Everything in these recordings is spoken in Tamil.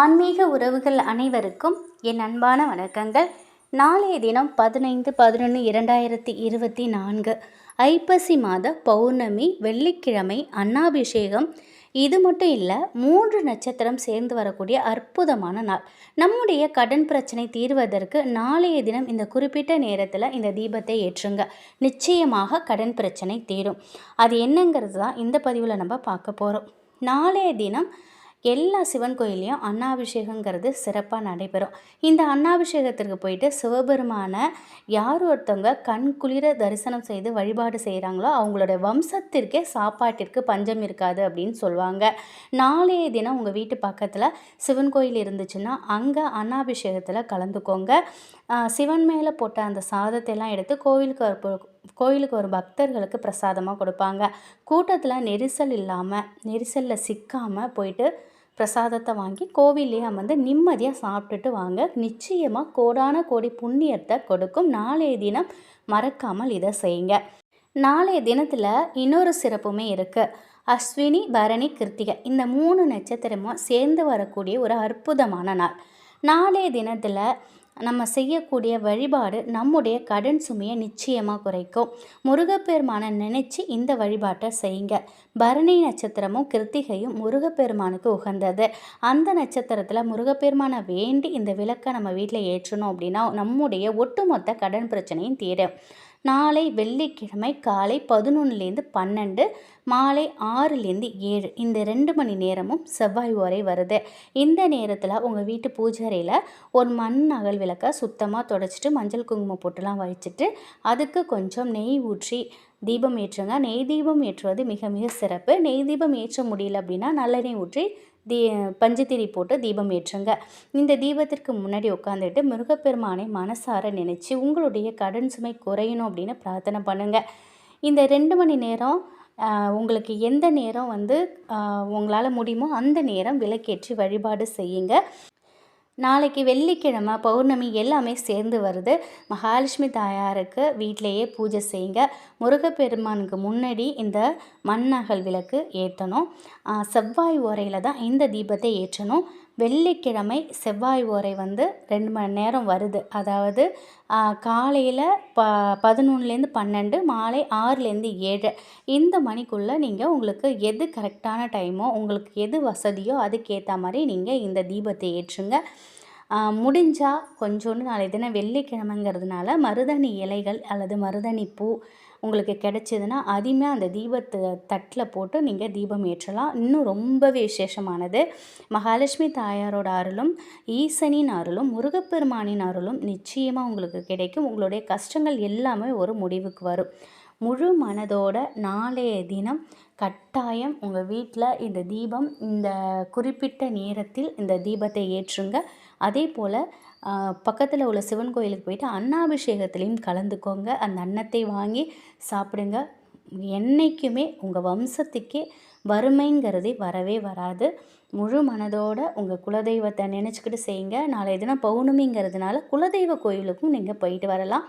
ஆன்மீக உறவுகள் அனைவருக்கும் என் அன்பான வணக்கங்கள். நாளைய தினம் பதினைந்து பதினொன்று இரண்டாயிரத்தி இருபத்தி நான்கு ஐப்பசி மாத பௌர்ணமி வெள்ளிக்கிழமை அன்னாபிஷேகம். இது மட்டும் இல்லை மூன்று நட்சத்திரம் சேர்ந்து வரக்கூடிய அற்புதமான நாள். நம்முடைய கடன் பிரச்சனை தீர்வதற்கு நாளைய தினம் இந்த குறிப்பிட்ட நேரத்தில் இந்த தீபத்தை ஏற்றுங்க. நிச்சயமாக கடன் பிரச்சனை தீரும். அது என்னங்கிறது தான் இந்த பதிவில் நம்ம பார்க்க போகிறோம் நாளைய தினம் எல்லா சிவன் கோயிலையும் அன்னாபிஷேகங்கிறது சிறப்பாக நடைபெறும். இந்த அன்னாபிஷேகத்திற்கு போயிட்டு சிவபெருமான யார் ஒருத்தவங்க கண் குளிர தரிசனம் செய்து வழிபாடு செய்கிறாங்களோ அவங்களோட வம்சத்திற்கே சாப்பாட்டிற்கு பஞ்சம் இருக்காது அப்படின்னு சொல்லுவாங்க. நாளைய தினம் உங்கள் வீட்டு பக்கத்தில் சிவன் கோயில் இருந்துச்சுன்னா அங்கே அன்னாபிஷேகத்தில் கலந்துக்கோங்க. சிவன் மேலே போட்ட அந்த சாதத்தையெல்லாம் எடுத்து கோவிலுக்கு கோயிலுக்கு ஒரு பக்தர்களுக்கு பிரசாதமாக கொடுப்பாங்க. கூட்டத்தில் நெரிசல் இல்லாமல் நெரிசலில் சிக்காமல் போயிட்டு பிரசாதத்தை வாங்கி கோவிலே அமர்ந்து நிம்மதியாக சாப்பிட்டுட்டு வாங்க. நிச்சயமாக கோடான கோடி புண்ணியத்தை கொடுக்கும். நாளைய தினம் மறக்காமல் இதை செய்யுங்க. நாளைய தினத்தில் இன்னொரு சிறப்புமே இருக்குது அஸ்வினி பரணி கிருத்திகை. இந்த மூணு நட்சத்திரமும் சேர்ந்து வரக்கூடிய ஒரு அற்புதமான நாள். நாளைய தினத்தில் நம்ம செய்யக்கூடிய வழிபாடு நம்முடைய கடன் சுமையை நிச்சயமாக குறைக்கும். முருகப்பெருமானை நினச்சி இந்த வழிபாட்டை செய்யுங்க. பரணி நட்சத்திரமும் கிருத்திகையும் முருகப்பெருமானுக்கு உகந்தது. அந்த நட்சத்திரத்தில் முருகப்பெருமானை வேண்டி இந்த விளக்கை நம்ம வீட்டில் ஏற்றணும் அப்படின்னா நம்முடைய ஒட்டுமொத்த கடன் பிரச்சனையும் தீரும். நாளை வெள்ளிக்கிழமை காலை பதினொன்றுலேருந்து பன்னெண்டு மாலை ஆறுலேருந்து ஏழு. இந்த ரெண்டு மணி நேரமும் செவ்வாய் ஓரை வருது. இந்த நேரத்தில் உங்கள் வீட்டு பூஜாரியில் ஒரு மண் அகல் விளக்கை சுத்தமாக தொடச்சிட்டு மஞ்சள் குங்குமம் போட்டுலாம் வச்சுட்டு அதுக்கு கொஞ்சம் நெய் ஊற்றி தீபம் ஏற்றுங்க. நெய் தீபம் ஏற்றுவது மிக மிக சிறப்பு. நெய் தீபம் ஏற்ற முடியல அப்படின்னா நல்லெண்ணெய் ஊற்றி தீ பஞ்சத்திரி போட்டு தீபம் ஏற்றுங்க. இந்த தீபத்திற்கு முன்னாடி உட்காந்துட்டு முருகப்பெருமானை மனசார நினச்சி உங்களுடைய கடன் சுமை குறையணும் அப்படின்னு பிரார்த்தனை பண்ணுங்கள் இந்த ரெண்டு மணி நேரம் உங்களுக்கு எந்த நேரம் வந்து உங்களால் முடியுமோ அந்த நேரம் விளக்கேற்றி வழிபாடு செய்யுங்க. நாளைக்கு வெள்ளிக்கிழமை பௌர்ணமி எல்லாமே சேர்ந்து வருது. மகாலட்சுமி தாயாருக்கு வீட்டிலையே பூஜை செய்யுங்க. முருகப்பெருமானுக்கு முன்னாடி இந்த மண்ணகல் விளக்கு ஏற்றணும். செவ்வாய் ஓரையில் தான் இந்த தீபத்தை ஏற்றணும். வெள்ளிக்கிழமை செவ்வாய் ஓரை வந்து ரெண்டு மணி நேரம் வருது. அதாவது காலையில் ப பதினொன்றுலேருந்து பன்னெண்டு மாலை ஆறுலேருந்து ஏழு. இந்த மணிக்குள்ளே நீங்கள் உங்களுக்கு எது கரெக்டான டைமோ உங்களுக்கு எது வசதியோ அதுக்கேற்ற மாதிரி நீங்கள் இந்த தீபத்தை ஏற்றுங்க. முடிஞ்சால் கொஞ்சோண்டு நாளை தினம் வெள்ளிக்கிழமைங்கிறதுனால மருதாணி இலைகள் அல்லது மருதாணி பூ உங்களுக்கு கிடச்சிதுன்னா அதையுமே அந்த தீபத்து தட்டில் போட்டு நீங்கள் தீபம் ஏற்றலாம். இன்னும் ரொம்பவே விசேஷமானது. மகாலட்சுமி தாயாரோட அருளும் ஈசனின் அருளும் முருகப்பெருமானின் அருளும் நிச்சயமாக உங்களுக்கு கிடைக்கும். உங்களுடைய கஷ்டங்கள் எல்லாமே ஒரு முடிவுக்கு வரும். முழு மனதோட நாளைய தினம் கட்டாயம் உங்கள் வீட்டில் இந்த தீபம் இந்த குறிப்பிட்ட நேரத்தில் இந்த தீபத்தை ஏற்றுங்க. அதே போல் பக்கத்தில் உள்ள சிவன் கோயிலுக்கு போயிட்டு அன்னாபிஷேகத்துலேயும் கலந்துக்கோங்க. அந்த அன்னத்தை வாங்கி சாப்பிடுங்க. என்றைக்குமே உங்கள் வம்சத்துக்கே வறுமைங்கிறதே வரவே வராது. முழு மனதோடு உங்கள் குலதெய்வத்தை நினச்சிக்கிட்டு செய்யுங்க. நாளைய தினம் பௌர்ணமிங்கிறதுனால குலதெய்வ கோயிலுக்கும் நீங்கள் போயிட்டு வரலாம்.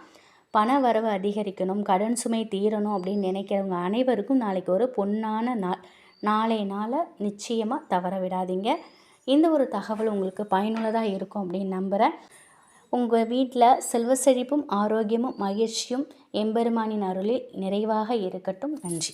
பண வரவு அதிகரிக்கணும் கடன் சுமை தீரணும் அப்படின்னு நினைக்கிறவங்க அனைவருக்கும் நாளைக்கு ஒரு பொன்னான நாள். நாளைய நாளை நிச்சயமாக தவற விடாதீங்க. இந்த ஒரு தகவல் உங்களுக்கு பயனுள்ளதாக இருக்கும் அப்படின்னு நம்புகிறேன் உங்கள் வீட்டில் செல்வ செழிப்பும் ஆரோக்கியமும் மகிழ்ச்சியும் எம்பெருமானின் அருளில் நிறைவாக இருக்கட்டும். நன்றி.